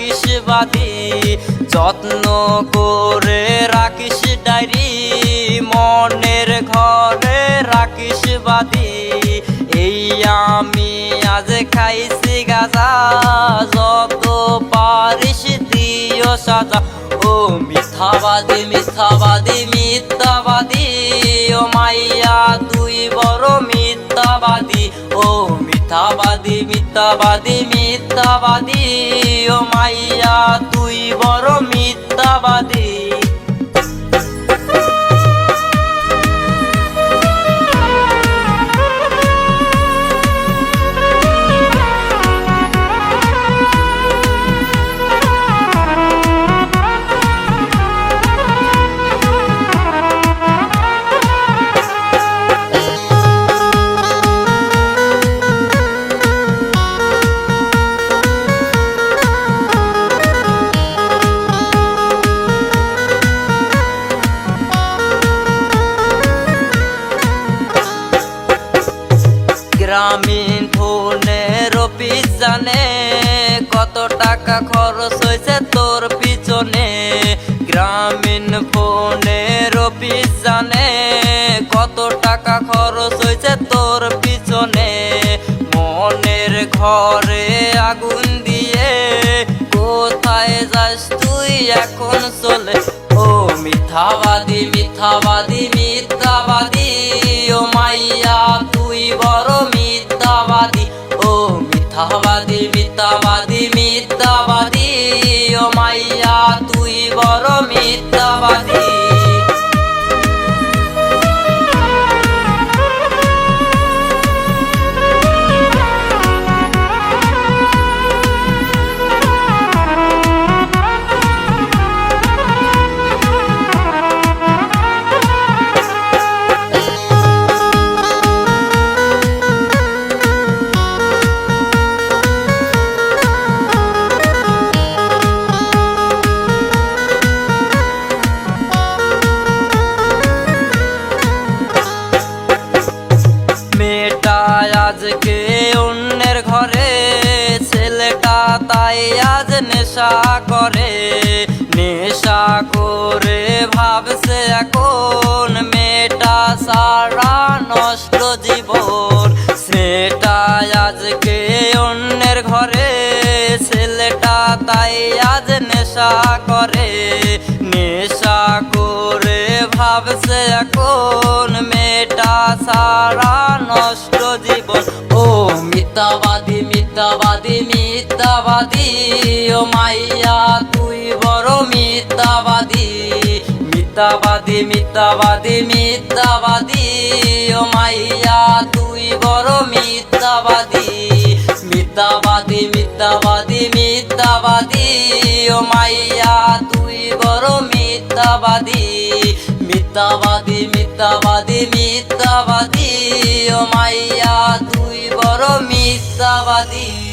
মিথ্যাবাদী যত্ন করে রাখিস ডায়েরি, মনের ঘরে রাখিস বাদী এই আমি আজ খাইছি গাজা, যত পারিস দিও সাজা। ও মিথ্যাবাদী মিথ্যাবাদী মিথ্যাবাদী, ও মাইয়া তুই বড় মিথ্যাবাদী মিথ্যাবাদী মিথ্যাবাদী ও মাইয়া তুই ফোনের অফিস জানে, কত টাকা খরচ হয়েছে তোর পিছনে। গ্রামীণ ফোনের অফিস জানে, কত টাকা খরচ হয়েছে তোর পিছনে। মনের ঘরে আগুন দিয়ে, কোথায় যাস তুই এখন চলে? ও মিথ্যাবাদী মিথ্যাবাদী মিথ্যাবাদী, ও মাইয়া, তুই বড় মিথ্যাবাদী মিথ্যাবাদী মিথ্যাবাদী ও মাইয়া তুই বড় মিথ্যাবাদী। তাই আজ নেশা করে নেশা করে ভাবছে এখন মেয়েটা সারা নষ্ট জীবন। সেটা আজকে অন্যের ঘরে, ছেলেটা তাই আজ নেশা করে নেশা করে ভাবছে এখন মেয়েটা সারা নষ্ট জীবন। ও মিথ্যাবাদী মিথ্যাবাদী। মিথ্যাবাদী ও মাইয়া, তুই বড় মিথ্যাবাদী। মিথ্যাবাদী মিথ্যাবাদী মিথ্যাবাদী, ও মাইয়া, তুই বড় মিথ্যাবাদী। মিথ্যাবাদী মিথ্যাবাদী মিথ্যাবাদী, ও মাইয়া, তুই বড় মিথ্যাবাদী। মিথ্যাবাদী মিথ্যাবাদী মিথ্যাবাদী, ও মাইয়া, তুই বড় মিথ্যাবাদী।